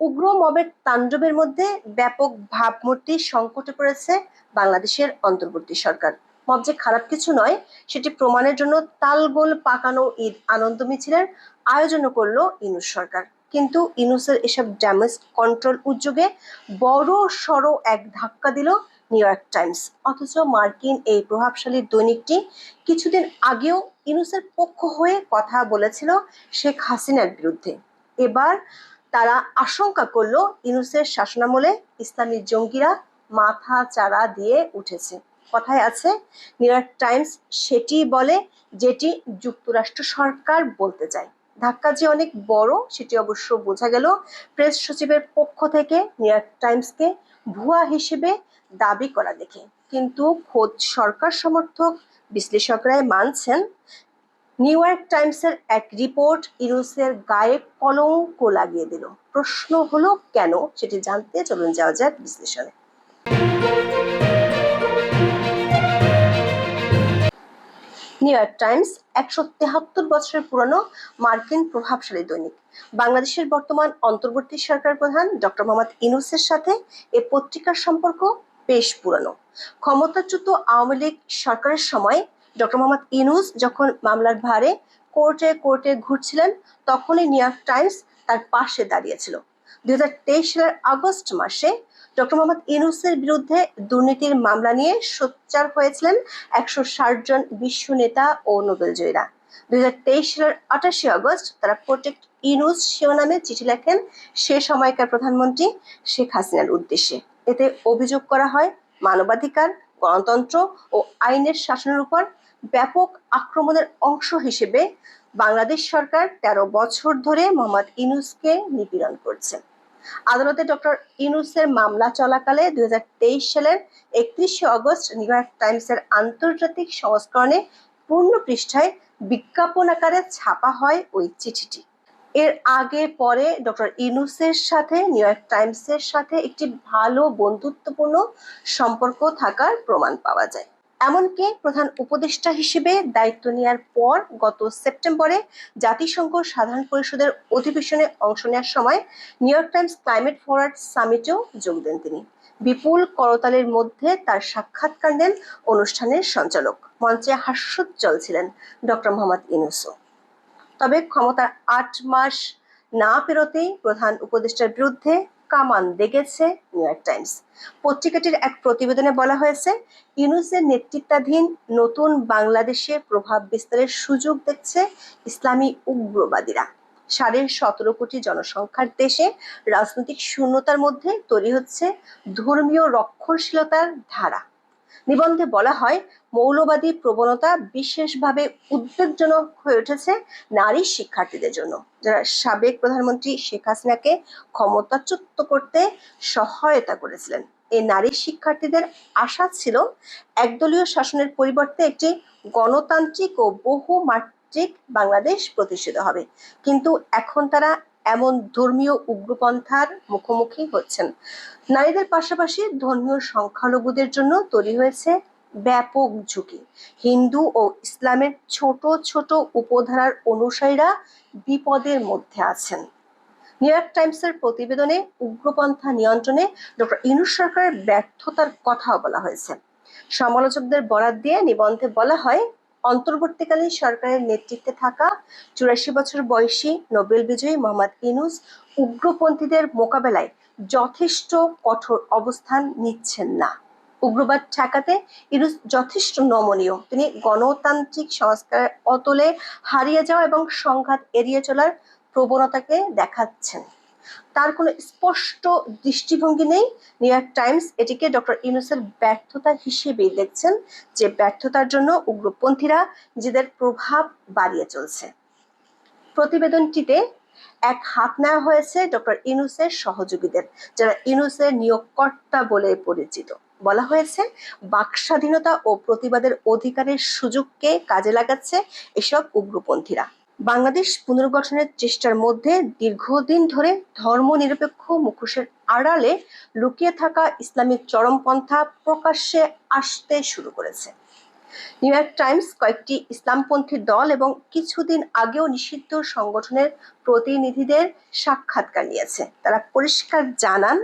উগ্র মবের তাণ্ডবের মধ্যে ব্যাপক ভাবমূর্তি সংকটে পড়েছে বাংলাদেশের অন্তর্বর্তী সরকার। মব যে খারাপ কিছু নয়, সেটি প্রমাণের জন্য তালগোল পাকানো ঈদ আনন্দ মিছিলের আয়োজন করল ইনুস সরকার। কিন্তু ইনুসের এসব ড্যামেজ কন্ট্রোল উদ্যোগে বড় সড় এক ধাক্কা দিল নিউ ইয়র্ক টাইমস। অথচ মার্কিন এই প্রভাবশালী দৈনিকটি কিছুদিন আগেও ইনুসের পক্ষ হয়ে কথা বলেছিল শেখ হাসিনার বিরুদ্ধে। এবার তারা আশঙ্কা করল ইনুসের শাসনামলে ইসলামী জঙ্গিরা মাথা চারা দিয়ে উঠেছে। কথায় আছে, নিউ ইয়র্ক টাইমস সেটি বলে যেটি যুক্তরাষ্ট্র সরকার বলতে চায়। ধাক্কা যে অনেক বড়, সেটি অবশ্য বোঝা গেল প্রেস সচিবের পক্ষ থেকে নিউ ইয়র্ক টাইমসকে ভুয়া হিসেবে দাবি করা দেখে। কিন্তু খোদ সরকার সমর্থক বিশ্লেষকরাই মানছেন নিউ ইয়র্ক টাইমসের এক রিপোর্ট ইউনুসের গায়ে কলঙ্ক লাগিয়ে দিল। প্রশ্ন হলো কেন? সেটি জানতে চলুন যাওয়া যাক বিশ্লেষণে। নিউ ইয়র্ক টাইমস একশো তেহাত্তর বছরের পুরনো মার্কিন প্রভাবশালী দৈনিক। বাংলাদেশের বর্তমান অন্তর্বর্তী সরকার প্রধান ডক্টর মোহাম্মদ ইনুসের সাথে এ পত্রিকার সম্পর্ক বেশ পুরনো। ক্ষমতাচ্যুত আওয়ামী লীগ সরকারের সময় ডক্টর মোহাম্মদ ইনুস যখন মামলার ভারে কোর্টে কোর্টে ঘুরছিলেন, তখনই নিউ ইয়র্ক টাইমস তার পাশে দাঁড়িয়েছিল। দুই সালের আগস্ট মাসে ডক্টর মোহাম্মদ ইনুসের বিরুদ্ধে দুর্নীতির মামলা নিয়ে সোচ্চার হয়েছিলেন একশো ষাট জন বিশ্ব নেতা ও নোবেল জয়ীরা। দুই সালের আঠাশে আগস্ট তারা প্রোটেক্ট ইনুস শিরোনামে চিঠি লেখেন সে সময়কার প্রধানমন্ত্রী শেখ হাসিনার উদ্দেশ্যে। এতে অভিযোগ করা হয়, মানবাধিকার, গণতন্ত্র ও আইনের শাসনের উপর ব্যাপক আক্রমণের অংশ হিসেবে বাংলাদেশ সরকার তেরো বছর ধরে মোহাম্মদ ইনুসকে নিপীড়ন করছে। আদালতে ডক্টর ইনুসের মামলা চলাকালে দুই হাজার তেইশ সালের একত্রিশে অগস্ট নিউ ইয়র্ক টাইমসের আন্তর্জাতিক সংস্করণে পূর্ণ পৃষ্ঠায় বিজ্ঞাপন আকারে ছাপা হয় ওই চিঠিটি। এর আগে পরে ডক্টর ইনুসের সাথে, নিউ ইয়র্ক টাইমসের সাথে একটি ভালো বন্ধুত্বপূর্ণ সম্পর্ক থাকার প্রমাণ পাওয়া যায়। এমনকি প্রধান উপদেষ্টা হিসেবে দায়িত্ব নেওয়ার পর গত সেপ্টেম্বরে জাতিসংঘ সাধারণ পরিষদের অধিবেশনে অংশ নেওয়ার সময় New York Times climate forward সামিটেও যোগ দেন তিনি। বিপুল করতালের মধ্যে তার সাক্ষাৎকার নেন অনুষ্ঠানের সঞ্চালক। মঞ্চে হাস্যোজ্জ্বল ছিলেন ডক্টর মোহাম্মদ ইনুসো তবে ক্ষমতার আট মাস না পেরোতেই প্রধান উপদেষ্টার বিরুদ্ধে কামান দেখেছে নিউ ইয়র্ক টাইমস। পত্রিকাটির এক প্রতিবেদনে বলা হয়েছে, ইউনুসের নেতৃত্বাধীন নতুন বাংলাদেশে প্রভাব বিস্তারের সুযোগ দেখছে ইসলামী উগ্রবাদীরা। সাড়ে সতেরো কোটি জনসংখ্যার দেশে রাজনৈতিক শূন্যতার মধ্যে তৈরি হচ্ছে ধর্মীয় রক্ষণশীলতার ধারা। নিবন্ধে বলা হয়, মৌলবাদী প্রবণতা বিশেষভাবে উদ্বেগজনক হয়ে উঠেছে নারী শিক্ষার্থীদের জন্য। যারা সাবেক প্রধানমন্ত্রী শেখ হাসিনাকে ক্ষমতাচ্যুত করতে সহায়তা করেছিলেন, এই নারী শিক্ষার্থীদের আশা ছিল একদলীয় শাসনের পরিবর্তে একটি গণতান্ত্রিক ও বহু মাত্রিক বাংলাদেশ প্রতিষ্ঠিত হবে। কিন্তু এখন তারা এমন ধর্মীয় উগ্রপন্থার মুখোমুখি হচ্ছেন। নারীদের পাশাপাশি ধর্মীয় সংখ্যালঘুদের জন্য তৈরি হয়েছে ব্যাপক ঝুঁকি। হিন্দু ও ইসলামের ছোট ছোট উপধারার অনুসারীরা বিপদের মধ্যে আছেন। নিউ ইয়র্ক টাইমসের প্রতিবেদনে উগ্রপন্থা নিয়ন্ত্রণে ডক্টর ইনুস সরকারের ব্যর্থতার কথাও বলা হয়েছে। সমালোচকদের বরাত দিয়ে নিবন্ধে বলা হয় অন্তর্বর্তীকালীন সরকারের নেতৃত্বে থাকা চুরাশি বছর বয়সী নোবেল বিজয়ী মোহাম্মদ ইনুস উগ্রপন্থীদের মোকাবেলায় যথেষ্ট কঠোর অবস্থান নিচ্ছেন না। উগ্রবাদ ঠেকাতে ইনুস যথেষ্ট নমনীয়। তিনি গণতান্ত্রিক সংস্কারের অতলে হারিয়ে যাওয়া এবং সংঘাত এড়িয়ে চলার প্রবণতাকে দেখাচ্ছেন। তার কোনো স্পষ্ট দৃষ্টিভঙ্গি নেই। নিউ ইয়র্ক টাইমস এটিকে ডক্টর ইউনুসের ব্যর্থতা হিসেবেই দেখছেন যে ব্যর্থতার জন্য উগ্রপন্থীরা নিজেদের প্রভাব বাড়িয়ে চলছে। প্রতিবেদনটিতে এক হাত নেওয়া হয়েছে ডক্টর ইনুসের সহযোগীদের, যারা ইনুসের নিয়োগকর্তা বলে পরিচিত। বলা হয়েছে বাক স্বাধীনতা ও প্রতিবাদের অধিকারের সুযোগকে কাজে লাগাচ্ছে এসব উগ্রপন্থীরা। বাংলাদেশ পুনর্গঠনের চেষ্টার মধ্যে দীর্ঘদিন ধরে ধর্মনিরপেক্ষ মুখোশের আড়ালে লুকিয়ে থাকা ইসলামিক চরমপন্থা প্রকাশ্যে আসতে শুরু করেছে। নিউ ইয়র্ক টাইমস কয়েকটি ইসলামপন্থী দল এবং কিছুদিন আগেও নিষিদ্ধ সংগঠনের প্রতিনিধিদের সাক্ষাৎকার নিয়েছে। তারা পরিষ্কার জানান,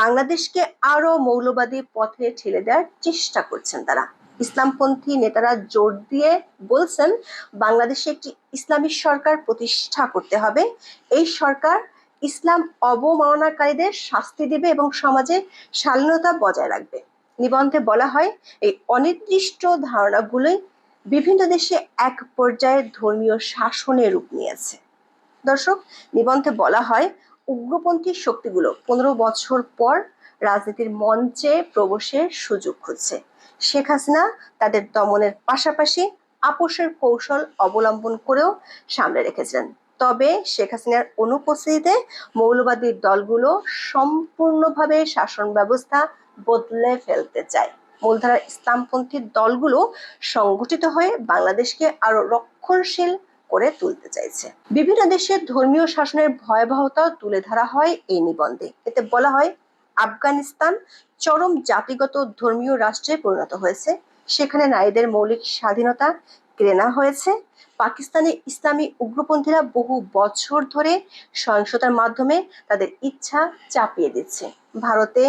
বাংলাদেশকে আরও মৌলবাদী পথে ঠেলে দেওয়ার চেষ্টা করছেন তারা। ইসলামপন্থী নেতারা জোর দিয়ে বলছেন, বাংলাদেশে একটি ইসলামী সরকার প্রতিষ্ঠা করতে হবে। এই সরকার ইসলাম অবমাননাকারীদের শাস্তি দেবে এবং সমাজে শালীনতা বজায় রাখবে। নিবন্ধে বলা হয়, এই অনির্দিষ্ট ধারণাগুলোই বিভিন্ন দেশে এক পর্যায়ে ধর্মীয় শাসনের রূপ নিয়েছে। দর্শক, নিবন্ধে বলা হয়, উগ্রপন্থী শক্তিগুলো পনেরো বছর পর রাজনীতির মঞ্চে প্রবেশের সুযোগ খুঁজছে। শেখ হাসিনা তাদের দমনের পাশাপাশি আপোষের কৌশল অবলম্বন করেও সামনে রেখেছিলেন। তবে শেখ হাসিনার অনুপস্থিতিতে মৌলবাদী দলগুলো সম্পূর্ণভাবে শাসন ব্যবস্থা বদলে ফেলতে চায়। মূলধারার ইসলামপন্থী দলগুলো সংগঠিত হয়ে বাংলাদেশকে আরও রক্ষণশীল করে তুলতে চাইছে। বিভিন্ন দেশের ধর্মীয় শাসনের ভয়াবহতা তুলে ধরা হয় এই নিবন্ধে। এতে বলা হয় আফগানিস্তান চরম জাতিগত ধর্মীয় রাষ্ট্রে পরিণত হয়েছে। সেখানে নারীদের মৌলিক স্বাধীনতা নেওয়া হয়েছে। পাকিস্তানে ইসলামী উগ্রপন্থীরা বহু বছর ধরে সহিংসতার মাধ্যমে তাদের ইচ্ছা চাপিয়ে দিচ্ছে। ভারতে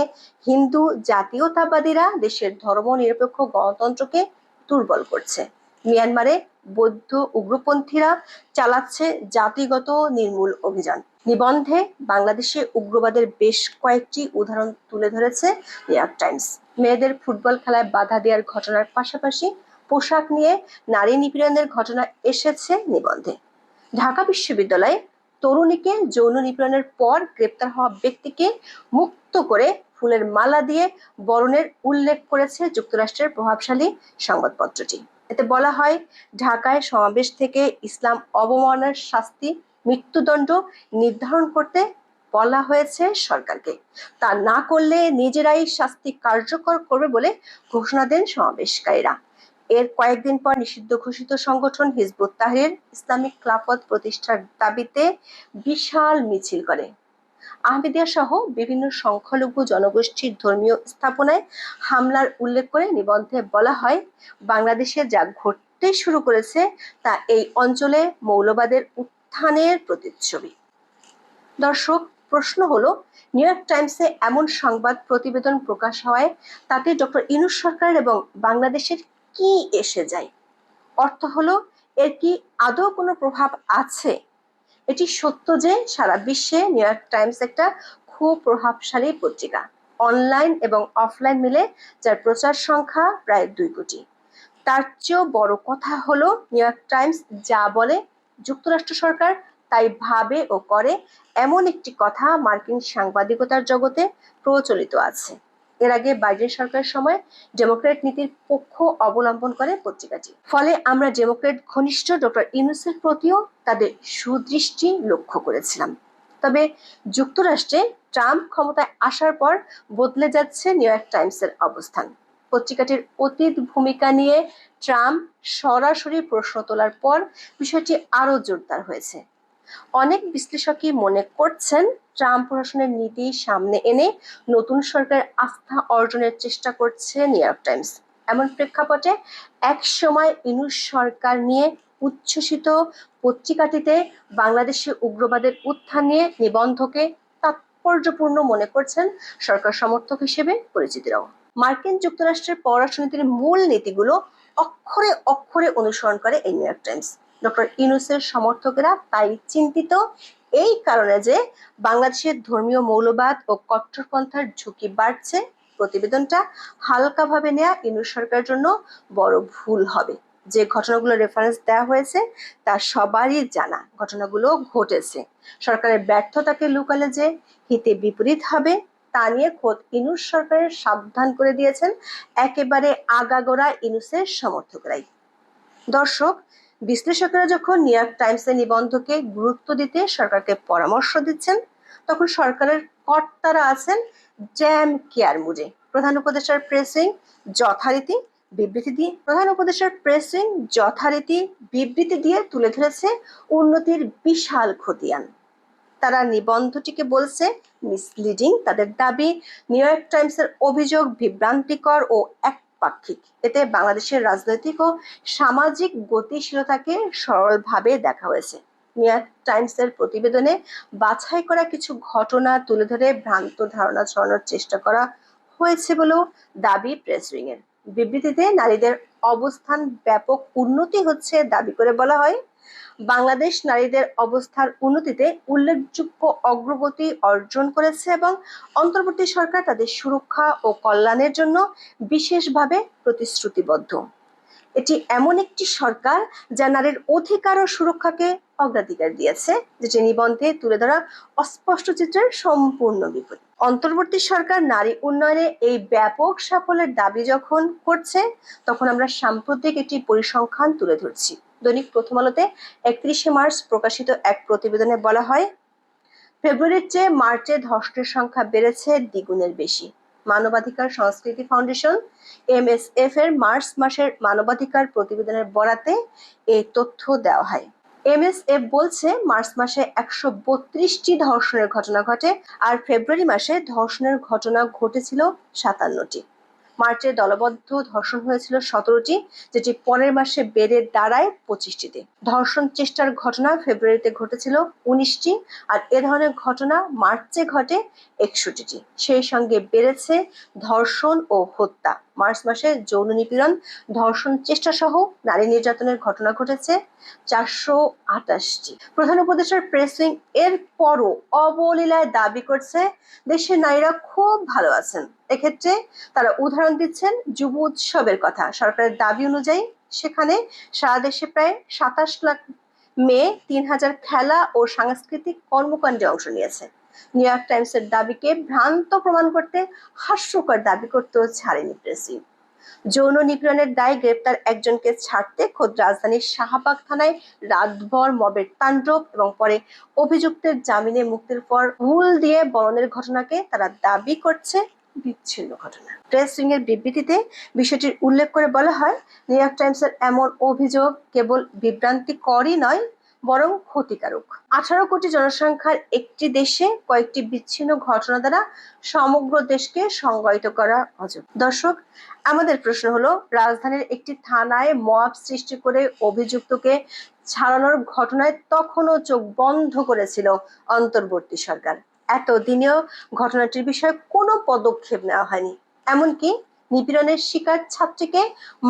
হিন্দু জাতীয়তাবাদীরা দেশের ধর্মনিরপেক্ষ গণতন্ত্রকে দুর্বল করছে। মিয়ানমারে বৌদ্ধ উগ্রপন্থীরা চালাচ্ছে জাতিগত নির্মূল অভিযান। নিবন্ধে বাংলাদেশে উগ্রবাদের বেশ কয়েকটি উদাহরণ তুলে ধরেছে নিউইয়র্ক টাইমস। মেয়েদের ফুটবল খেলায় বাধা দেওয়ার ঘটনার পাশাপাশি পোশাক নিয়ে নারী নিপীড়নের ঘটনা এসেছে নিবন্ধে। ঢাকা বিশ্ববিদ্যালয়ে তরুণীকে যৌন নিপীড়নের পর গ্রেপ্তার হওয়া ব্যক্তিকে মুক্ত করে ফুলের মালা দিয়ে বরণের উল্লেখ করেছে যুক্তরাষ্ট্রের প্রভাবশালী সংবাদপত্রটি। এতে বলা হয়, ঢাকায় সমাবেশ থেকে ইসলাম অবমাননার শাস্তি মৃত্যুদণ্ড নির্ধারণ করতে বলা হয়েছে সরকারকে। তা না করলে নিজেরাই শাস্তি কার্যকর করবে বলে ঘোষণা দেন সমাবেশকারীরা। এর কয়েকদিন পর নিষিদ্ধ ঘোষিত সংগঠন হিজবুত তাহরির ইসলামিক খেলাফত প্রতিষ্ঠার দাবিতে বিশাল মিছিল করে। আহমেদিয়া সহ বিভিন্ন সংখ্যালঘু জনগোষ্ঠীর ধর্মীয় স্থাপনায় হামলার উল্লেখ করে নিবন্ধে বলা হয়, বাংলাদেশে যা ঘটতে শুরু করেছে তা এই অঞ্চলে মৌলবাদের উত্থানের প্রতিচ্ছবি। দর্শক, প্রশ্ন হলো, নিউ ইয়র্ক টাইমসে এমন সংবাদ প্রতিবেদন প্রকাশ হয় তাতে ডক্টর ইনুস সরকার এবং বাংলাদেশের কি এসে যায়? অর্থ হলো, এর কি আদৌ কোনো প্রভাব আছে? এটি সত্য যে সারা বিশ্বে নিউ ইয়র্ক টাইমস একটা খুব প্রভাবশালী পত্রিকা। অনলাইন এবং অফলাইন মিলে যার প্রচার সংখ্যা প্রায় দুই কোটি। তার চেয়েও বড় কথা হলো, নিউ ইয়র্ক টাইমস যা বলে যুক্তরাষ্ট্র সরকার তাই ভাবে ও করে এমন একটি কথা মার্কিন সাংবাদিকতার জগতে প্রচলিত আছে। এর আগে বাইডেন সরকারের সময় ডেমোক্রেট নীতির পক্ষ অবলম্বন করে পত্রিকাটি। ফলে আমরা ডেমোক্রেট ঘনিষ্ঠ ডক্টর ইউনুসের প্রতিও তাদের সুদৃষ্টি লক্ষ্য করেছিলাম। তবে যুক্তরাষ্ট্রে ট্রাম্প ক্ষমতায় আসার পর বদলে যাচ্ছে নিউ ইয়র্ক টাইমসের অবস্থান। পত্রিকাটির অতীত ভূমিকা নিয়ে ট্রাম্প সরাসরি প্রশ্ন তোলার পর বিষয়টি আরও জোরদার হয়েছে। অনেক বিশ্লেষকই মনে করছেন, ট্রাম্প প্রশাসনের নীতি সামনে এনে নতুন সরকার আস্থা অর্জনের চেষ্টা করছে নিউ ইয়র্ক টাইমস। এমন প্রেক্ষাপটে এক সময় ইনুস সরকার নিয়ে উচ্ছ্বসিত পত্রিকাটিতে বাংলাদেশে উগ্রবাদের উত্থান নিয়ে নিবন্ধকে তাৎপর্যপূর্ণ মনে করছেন সরকার সমর্থক হিসেবে পরিচিতরাও। মার্কিন যুক্তরাষ্ট্রের পররাষ্ট্রনীতির মূল নীতিগুলো অক্ষরে অক্ষরে অনুসরণ করে এই নিউ টাইমস। ডক্টর ইনুসের সমর্থকেরা তাই চিন্তিত। এই কারণে যে বাংলাদেশের ধর্মীয় মৌলবাদ ও কট্টরপন্থার ঝুঁকি বাড়ছে, প্রতিবেদনটা হালকাভাবে নেওয়া ইনুস সরকারের জন্য বড় ভুল হবে। যে ঘটনাগুলো রেফারেন্স দেওয়া হয়েছে, তা সবারই জানা। ঘটনাগুলো ঘটেছে। সরকারের ব্যর্থতাকে লুকালে যে হিতে বিপরীত হবে তা নিয়ে খোদ ইনুস সরকারের সাবধান করে দিয়েছেন একেবারে আগাগোড়া ইনুসের সমর্থকরাই। দর্শক, বিশ্লেষকেরা যখন নিউ ইয়র্ক টাইমসের নিবন্ধকে গুরুত্ব দিতে সরকারকে পরামর্শ দিচ্ছেন, তখন সরকারের কর্তারা আছেন জ্যাম কেয়ার মুডে। প্রধান উপদেষ্টার প্রেসিং যথারীতি বিবৃতি দিয়ে, প্রধান উপদেষ্টার প্রেসিং যথারীতি বিবৃতি দিয়ে তুলে ধরেছে উন্নতির বিশাল খতিয়ান। তারা নিবন্ধটিকে বলছে মিসলিডিং তাদের দাবি নিউ ইয়র্ক টাইমসের অভিযোগ বিভ্রান্তিকর ও একপাক্ষিক। এতে বাংলাদেশের রাজনৈতিক ও সামাজিক গতিশীলতাকে সরলভাবে দেখা হয়েছে। নিউ ইয়র্ক টাইমসের প্রতিবেদনে বাছাই করা কিছু ঘটনা তুলে ধরে ভ্রান্ত ধারণা ছড়ানোর চেষ্টা করা হয়েছে বলেও দাবি প্রেস উইং এর বিবৃতিতে নারীদের অবস্থান ব্যাপক উন্নতি হচ্ছে দাবি করে বলা হয় বাংলাদেশ নারীদের অবস্থার উন্নতিতে উল্লেখযোগ্য অগ্রগতি অর্জন করেছে এবং অন্তর্বর্তী সরকার তাদের সুরক্ষা ও কল্যাণের জন্য বিশেষভাবে প্রতিশ্রুতিবদ্ধ। এটি এমন একটি সরকার যা নারীর অধিকার ও সুরক্ষাকে অগ্রাধিকার দিয়েছে, যেটি নিবন্ধে তুলে ধরা অস্পষ্ট চিত্রের সম্পূর্ণ বিপরীত। অন্তর্বর্তী সরকার নারী উন্নয়নে এই ব্যাপক সাফল্যের দাবি যখন করছে, তখন আমরা সাম্প্রতিক একটি পরিসংখ্যান তুলে ধরছি। দৈনিক প্রথম আলোতে একত্রিশে মার্চ প্রকাশিত এক প্রতিবেদনে বলা হয়, ফেব্রুয়ারির চেয়ে মার্চে ধর্ষণের সংখ্যা বেড়েছে দ্বিগুণের বেশি। মানবাধিকার সংস্কৃতি ফাউন্ডেশন এমএসএফ এর মার্চ মাসের মানবাধিকার প্রতিবেদনের বরাতে এই তথ্য দেওয়া হয়। এমএসএফ বলছে, মার্চ মাসে একশো বত্রিশটি ধর্ষণের ঘটনা ঘটে আর ফেব্রুয়ারি মাসে ধর্ষণের ঘটনা ঘটেছিল সাতান্নটি। মার্চে দলবদ্ধ ধর্ষণ হয়েছিল সতেরোটি, যেটি পরের মাসে বেড়ে দাঁড়ায় পঁচিশটিতে। ধর্ষণ চেষ্টার ঘটনা ফেব্রুয়ারিতে ঘটেছিল উনিশটি আর এ ধরনের ঘটনা মার্চে ঘটে একষট্টিটি। সেই সঙ্গে বেড়েছে ধর্ষণ ও হত্যা। মার্চ মাসে যৌন নিপীড়ন, ধর্ষণ চেষ্টা সহ নারী নির্যাতনের ঘটনা ঘটেছে চারশো আটাশটি। প্রধান উপদেষ্টার প্রেস এর পরও অবলীলায় দাবি করছে দেশের নারীরা খুব ভালো আছেন। এক্ষেত্রে তারা উদাহরণ দিচ্ছেন যুব উৎসবের কথা। সরকারের দাবি অনুযায়ী সেখানে সারা দেশে প্রায় সাতাশ লাখ মেয়ে, তিন হাজার খেলা ও সাংস্কৃতিক কর্মকাণ্ডে অংশ নিয়েছে। নিউ ইয়র্ক টাইমসের দাবিকে ভ্রান্ত প্রমাণ করতে হাস্যকর দাবি করতেও ছাড়েনি প্রেসি। যৌন নিপীড়নের দায়ে গ্রেপ্তার একজনকে ছাড়তে খোদ রাজধানীর শাহবাগ থানায় রাতভর মবের তাণ্ডব এবং পরে অভিযুক্তের জামিনে মুক্তির পর ভুল দিয়ে বরণের ঘটনাকে তারা দাবি করছে বিচ্ছিন্ন ঘটনা। প্রেস উইং এর বিবৃতিতে বিষয়টির উল্লেখ করে বলা হয় নিউ ইয়র্ক টাইমসের এমন অভিযোগ কেবল বিভ্রান্তিকরই নয় বরং ক্ষতিকারক। আঠারো কোটি জনসংখ্যার একটি দেশে কয়েকটি বিচ্ছিন্ন ঘটনা দ্বারা সমগ্র দেশকে সংজ্ঞায়িত করা অযোগ্য দর্শক, আমাদের প্রশ্ন হলো, রাজধানীর একটি থানায় মব সৃষ্টি করে অভিযুক্তকে ছাড়ানোর ঘটনায় তখনও চোখ বন্ধ করেছিল অন্তর্বর্তী সরকার। এতদিনেও ঘটনাটির বিষয়ে কোনো পদক্ষেপ নেওয়া হয়নি। এমনকি নিপীড়নের শিকার ছাত্রীকে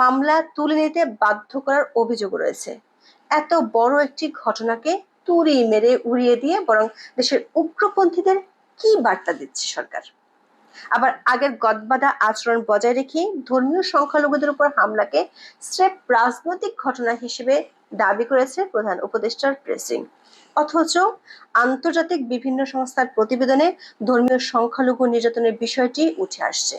মামলা তুলে নিতে বাধ্য করার অভিযোগ রয়েছে। এত বড় একটি ঘটনাকে তুড়ি মেরে উড়িয়ে দিয়ে বরং দেশের উগ্রপন্থীদের কি বার্তা দিচ্ছে সরকার? আবার আগের গদবাদা আচরণ বজায় রেখে ধর্মীয় সংখ্যালঘুদের উপর হামলাকে স্রেফ রাজনৈতিক ঘটনা হিসেবে দাবি করেছে প্রধান উপদেষ্টার প্রেসিং। অথচ আন্তর্জাতিক বিভিন্ন সংস্থার প্রতিবেদনে ধর্মীয় সংখ্যালঘু নির্যাতনের বিষয়টি উঠে আসছে।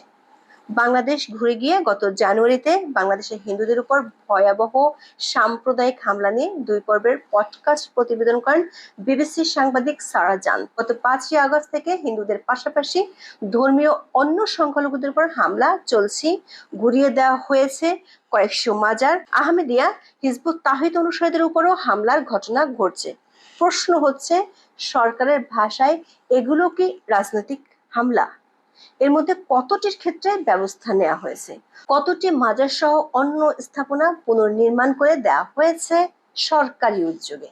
বাংলাদেশ ঘুরে গিয়ে গত জানুয়ারিতে বাংলাদেশের হিন্দুদের উপর ভয়াবহ সাম্প্রদায়িক হামলা নিয়ে দুই পর্বের পডকাস্ট প্রতিবেদন করেন বিবিসির সাংবাদিক সারা জান। গত পাঁচই আগস্ট থেকে হিন্দুদের পাশাপাশি ধর্মীয় অন্য সংখ্যালঘুদের উপর হামলা চলছে। ঘুরিয়ে দেওয়া হয়েছে কয়েকশো মাজার। আহমেদিয়া হিজবুত তাহিদ অনুসারীদের উপরও হামলার ঘটনা ঘটছে। প্রশ্ন হচ্ছে, সরকারের ভাষায় এগুলো কি রাজনৈতিক হামলা? এর মধ্যে কতটির ক্ষেত্রে ব্যবস্থা নেওয়া হয়েছে? কতটি মাজার সহ অন্য স্থাপনা পুনর্নির্মাণ করে দেওয়া হয়েছে সরকারি উদ্যোগে?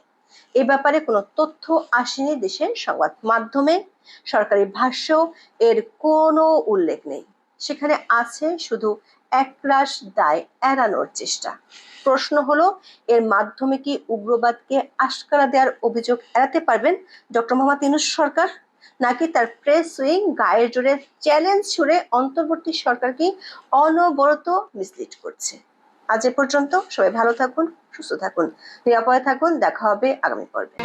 এ ব্যাপারে কোনো তথ্য আসেনি দেশের সংবাদ মাধ্যমে। সরকারি ভাষ্য, এর কোনো উল্লেখ নেই। সেখানে আছে শুধু একরাশ দায় এড়ানোর চেষ্টা। প্রশ্ন হলো, এর মাধ্যমে কি উগ্রবাদকে আশকারা দেওয়ার অভিযোগ এড়াতে পারবেন ডক্টর মোহাম্মদ ইনুস সরকার? নাকি তার প্রেস সুইং গায়ের জোরে চ্যালেঞ্জ ছুড়ে অন্তর্বর্তী সরকারকে অনবরত মিসলিড করছে। আজ এ পর্যন্ত সবাই ভালো থাকুন, সুস্থ থাকুন, নিরাপদে থাকুন, দেখা হবে আগামী পর্বে।